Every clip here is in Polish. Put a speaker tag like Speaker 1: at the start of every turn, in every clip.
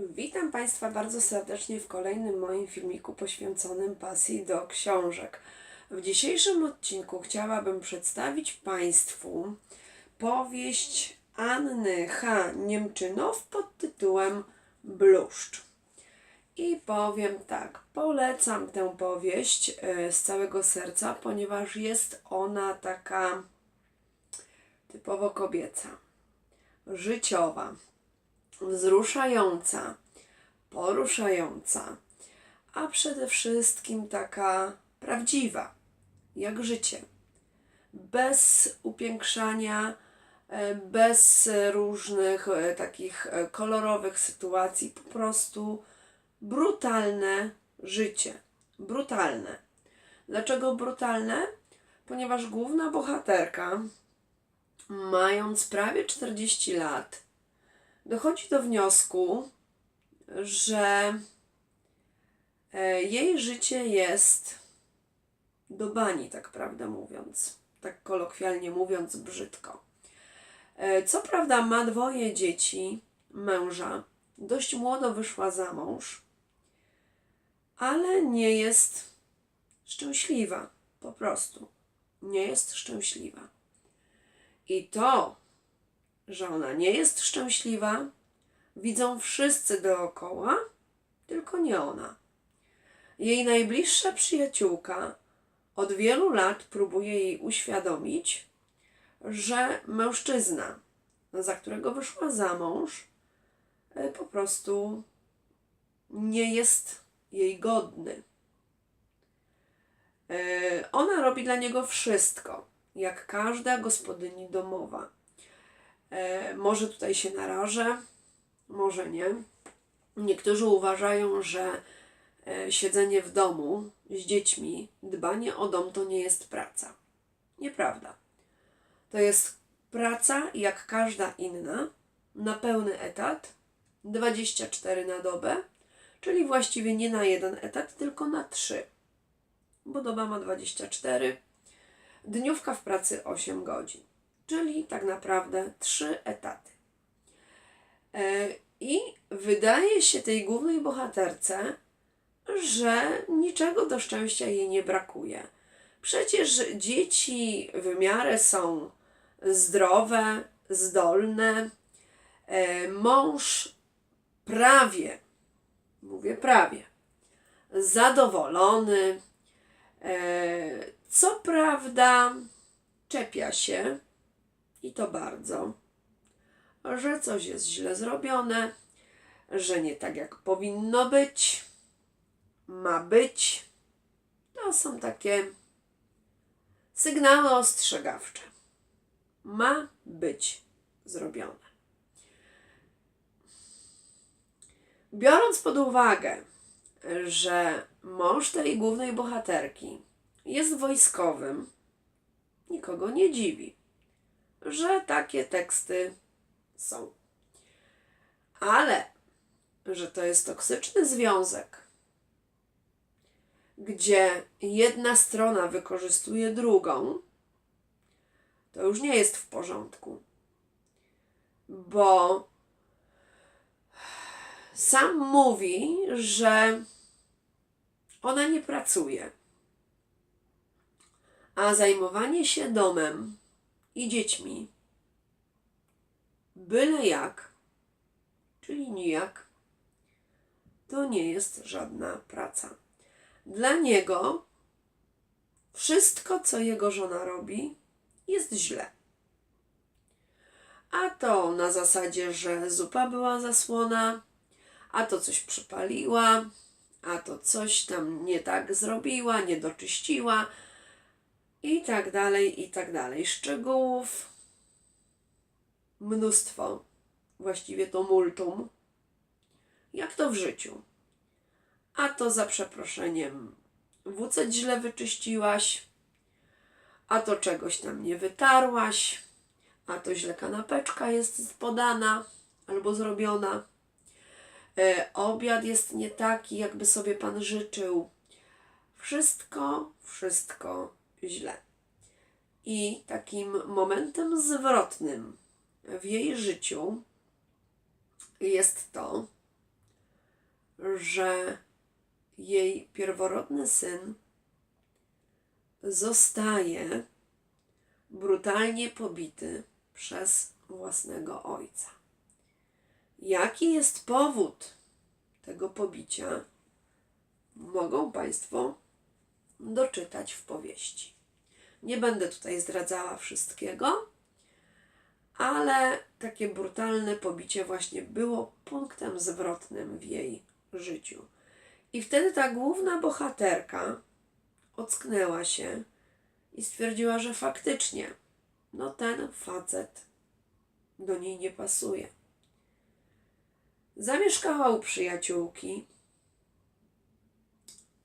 Speaker 1: Witam Państwa bardzo serdecznie w kolejnym moim filmiku poświęconym pasji do książek. W dzisiejszym odcinku chciałabym przedstawić Państwu powieść Anny H. Niemczynow pod tytułem Bluszcz. I powiem tak, polecam tę powieść e, z całego serca, ponieważ jest ona taka typowo kobieca, życiowa wzruszająca, poruszająca, a przede wszystkim taka prawdziwa, jak życie. Bez upiększania, e, bez różnych e, takich e, kolorowych sytuacji, po prostu brutalne życie. Brutalne. Dlaczego brutalne? Ponieważ główna bohaterka, mając prawie 40 lat, dochodzi do wniosku, że e, jej życie jest do bani, tak prawdę mówiąc, tak kolokwialnie mówiąc, brzydko. E, Co prawda ma dwoje dzieci, męża, dość młodo wyszła za mąż, ale nie jest szczęśliwa, po prostu. Nie jest szczęśliwa. I to, że ona nie jest szczęśliwa, widzą wszyscy dookoła, tylko nie ona. Jej najbliższa przyjaciółka od wielu lat próbuje jej uświadomić, że mężczyzna, za którego wyszła za mąż, e, po prostu nie jest jej godny. E, Ona robi dla niego wszystko, jak każda gospodyni domowa. E, może tutaj się narażę, może nie. Niektórzy uważają, że e, siedzenie w domu z dziećmi, dbanie o dom to nie jest praca. Nieprawda. To jest praca jak każda inna, na pełny etat, 24 na dobę, czyli właściwie nie na jeden etat, tylko na trzy, bo doba ma 24, dniówka w pracy 8 godzin czyli tak naprawdę trzy etaty. E, I wydaje się tej głównej bohaterce, że niczego do szczęścia jej nie brakuje. Przecież dzieci w miarę są zdrowe, zdolne. E, Mąż prawie, mówię prawie, zadowolony. E, Co prawda, czepia się, i to bardzo, że coś jest źle zrobione, że nie tak jak powinno być, ma być. To są takie sygnały ostrzegawcze. Ma być zrobione. Biorąc pod uwagę, że mąż tej głównej bohaterki jest wojskowym, nikogo nie dziwi że takie teksty są. Ale, że to jest toksyczny związek, gdzie jedna strona wykorzystuje drugą, to już nie jest w porządku. Bo sam mówi, że ona nie pracuje. A zajmowanie się domem i dziećmi. Byle jak, czyli nijak, to nie jest żadna praca. Dla niego wszystko, co jego żona robi, jest źle. A to na zasadzie, że zupa była zasłona, a to coś przypaliła, a to coś tam nie tak zrobiła, nie doczyściła, i tak dalej, i tak dalej. Szczegółów mnóstwo, właściwie to multum, jak to w życiu. A to za przeproszeniem, wócet źle wyczyściłaś, a to czegoś tam nie wytarłaś, a to źle kanapeczka jest podana albo zrobiona. E, obiad jest nie taki, jakby sobie pan życzył. Wszystko, wszystko źle. I takim momentem zwrotnym w jej życiu jest to, że jej pierworodny syn zostaje brutalnie pobity przez własnego ojca. Jaki jest powód tego pobicia? Mogą Państwo doczytać w powieści. Nie będę tutaj zdradzała wszystkiego, ale takie brutalne pobicie właśnie było punktem zwrotnym w jej życiu. I wtedy ta główna bohaterka ocknęła się i stwierdziła, że faktycznie, no ten facet do niej nie pasuje. Zamieszkała u przyjaciółki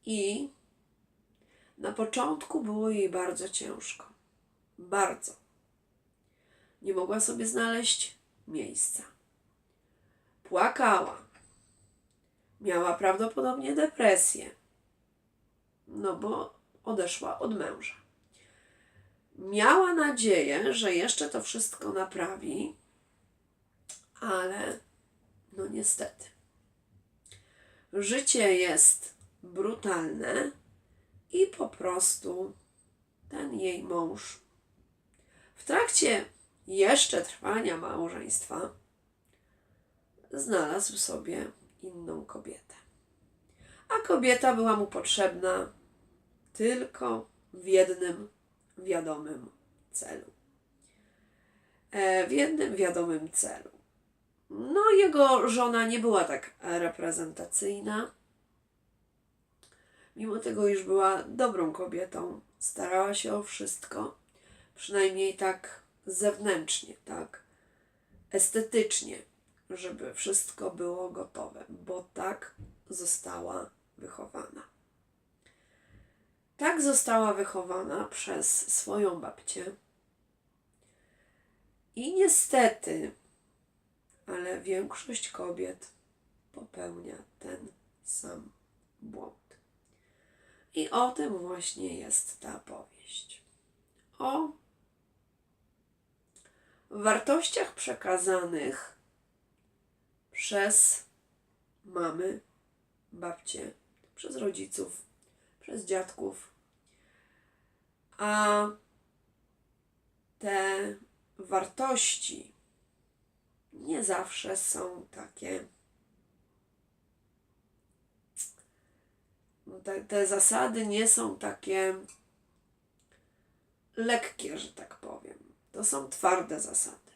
Speaker 1: i na początku było jej bardzo ciężko. Bardzo. Nie mogła sobie znaleźć miejsca. Płakała. Miała prawdopodobnie depresję. No bo odeszła od męża. Miała nadzieję, że jeszcze to wszystko naprawi, ale no niestety. Życie jest brutalne i po prostu ten jej mąż w trakcie jeszcze trwania małżeństwa znalazł sobie inną kobietę. A kobieta była mu potrzebna tylko w jednym wiadomym celu. E, w jednym wiadomym celu. No, jego żona nie była tak reprezentacyjna. Mimo tego, iż była dobrą kobietą, starała się o wszystko, przynajmniej tak zewnętrznie, tak estetycznie, żeby wszystko było gotowe, bo tak została wychowana. Tak została wychowana przez swoją babcię. I niestety, ale większość kobiet popełnia ten sam błąd. I o tym właśnie jest ta powieść. O wartościach przekazanych przez mamy, babcie, przez rodziców, przez dziadków. A te wartości nie zawsze są takie. Te, te zasady nie są takie lekkie, że tak powiem. To są twarde zasady.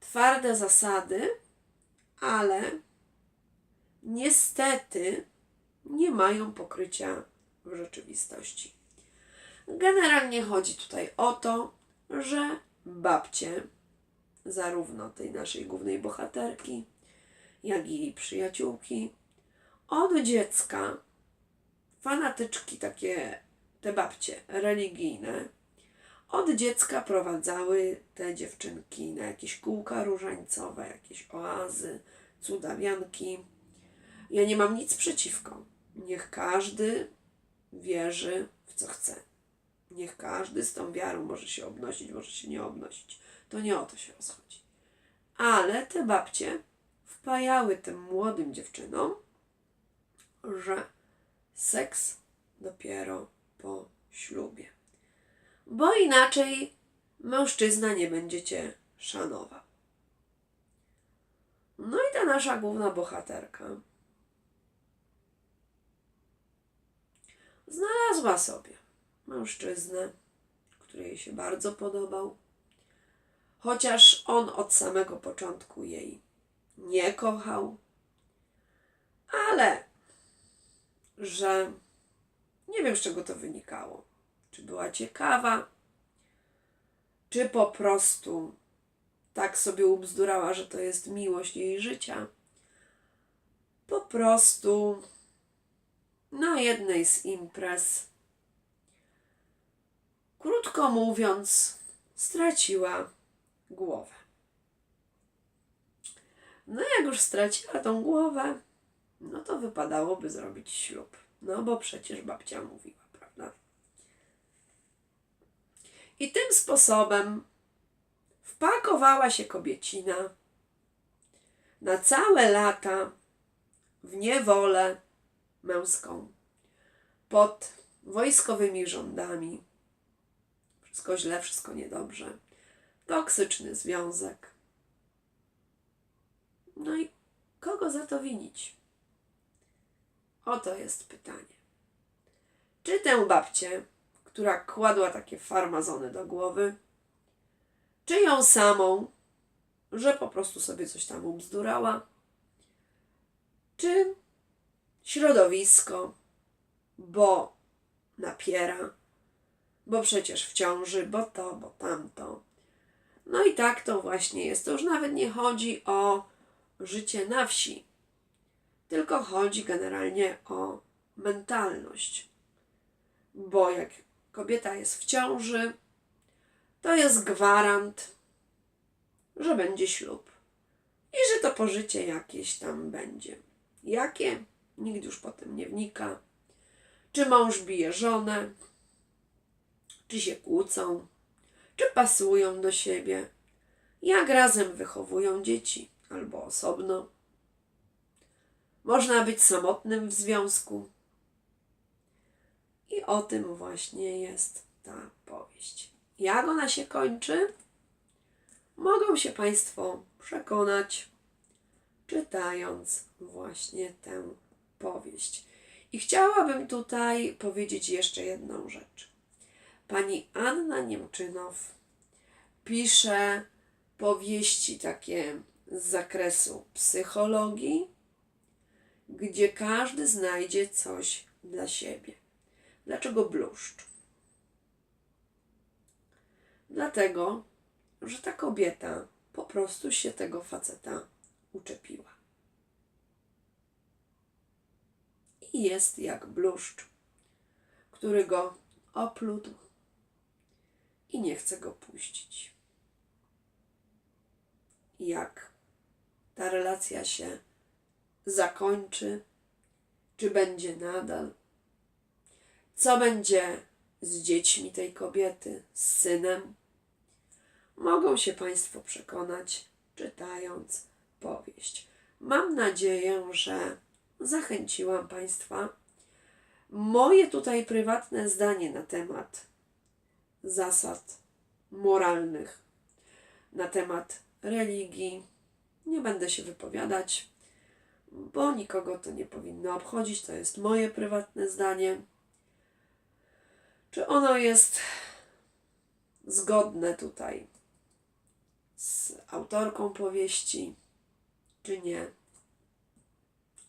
Speaker 1: Twarde zasady, ale niestety nie mają pokrycia w rzeczywistości. Generalnie chodzi tutaj o to, że babcie, zarówno tej naszej głównej bohaterki, jak i jej przyjaciółki, od dziecka fanatyczki takie, te babcie religijne, od dziecka prowadzały te dziewczynki na jakieś kółka różańcowe, jakieś oazy, cudawianki. Ja nie mam nic przeciwko. Niech każdy wierzy w co chce. Niech każdy z tą wiarą może się obnosić, może się nie obnosić. To nie o to się rozchodzi. Ale te babcie wpajały tym młodym dziewczynom, że seks dopiero po ślubie. Bo inaczej mężczyzna nie będzie cię szanował. No i ta nasza główna bohaterka znalazła sobie mężczyznę, który jej się bardzo podobał, chociaż on od samego początku jej nie kochał, ale że nie wiem z czego to wynikało. Czy była ciekawa, czy po prostu tak sobie ubzdurała, że to jest miłość jej życia. Po prostu na jednej z imprez, krótko mówiąc, straciła głowę. No jak już straciła tą głowę, no to wypadałoby zrobić ślub. No bo przecież babcia mówiła, prawda? I tym sposobem wpakowała się kobiecina na całe lata w niewolę męską, pod wojskowymi rządami. Wszystko źle, wszystko niedobrze. Toksyczny związek. No i kogo za to winić? Oto jest pytanie. Czy tę babcię, która kładła takie farmazony do głowy, czy ją samą, że po prostu sobie coś tam ubzdurała, czy środowisko, bo napiera, bo przecież w ciąży, bo to, bo tamto. No i tak to właśnie jest. To już nawet nie chodzi o życie na wsi, tylko chodzi generalnie o mentalność. Bo jak kobieta jest w ciąży, to jest gwarant, że będzie ślub i że to pożycie jakieś tam będzie. Jakie? Nikt już potem nie wnika. Czy mąż bije żonę, czy się kłócą, czy pasują do siebie, jak razem wychowują dzieci albo osobno. Można być samotnym w związku. I o tym właśnie jest ta powieść. Jak ona się kończy? Mogą się Państwo przekonać, czytając właśnie tę powieść. I chciałabym tutaj powiedzieć jeszcze jedną rzecz. Pani Anna Niemczynow pisze powieści takie z zakresu psychologii, gdzie każdy znajdzie coś dla siebie. Dlaczego bluszcz? Dlatego, że ta kobieta po prostu się tego faceta uczepiła. I jest jak bluszcz, który go oplótł i nie chce go puścić. Jak ta relacja się zakończy, czy będzie nadal, co będzie z dziećmi tej kobiety, z synem, mogą się Państwo przekonać, czytając powieść. Mam nadzieję, że zachęciłam Państwa. Moje tutaj prywatne zdanie na temat zasad moralnych, na temat religii, nie będę się wypowiadać, bo nikogo to nie powinno obchodzić. To jest moje prywatne zdanie. Czy ono jest zgodne tutaj z autorką powieści, czy nie?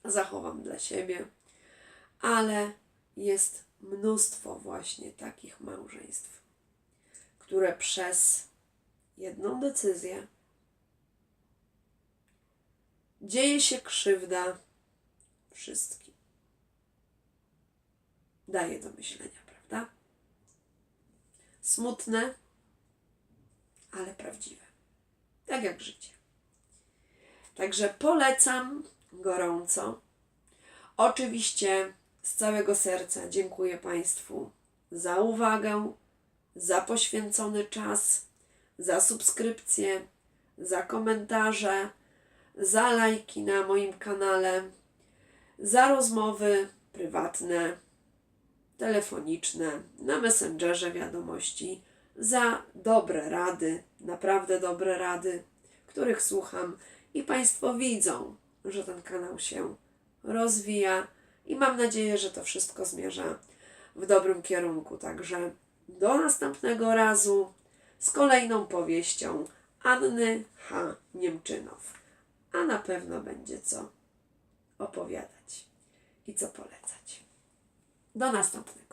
Speaker 1: Zachowam dla siebie, ale jest mnóstwo właśnie takich małżeństw, które przez jedną decyzję dzieje się krzywda wszystkim. Daje do myślenia, prawda? Smutne, ale prawdziwe. Tak jak życie. Także polecam gorąco. Oczywiście z całego serca dziękuję Państwu za uwagę, za poświęcony czas, za subskrypcję, za komentarze, za lajki na moim kanale, za rozmowy prywatne, telefoniczne, na Messengerze wiadomości, za dobre rady, naprawdę dobre rady, których słucham i Państwo widzą, że ten kanał się rozwija i mam nadzieję, że to wszystko zmierza w dobrym kierunku. Także do następnego razu z kolejną powieścią Anny H. Niemczynow. A na pewno będzie co opowiadać i co polecać. Do następnego.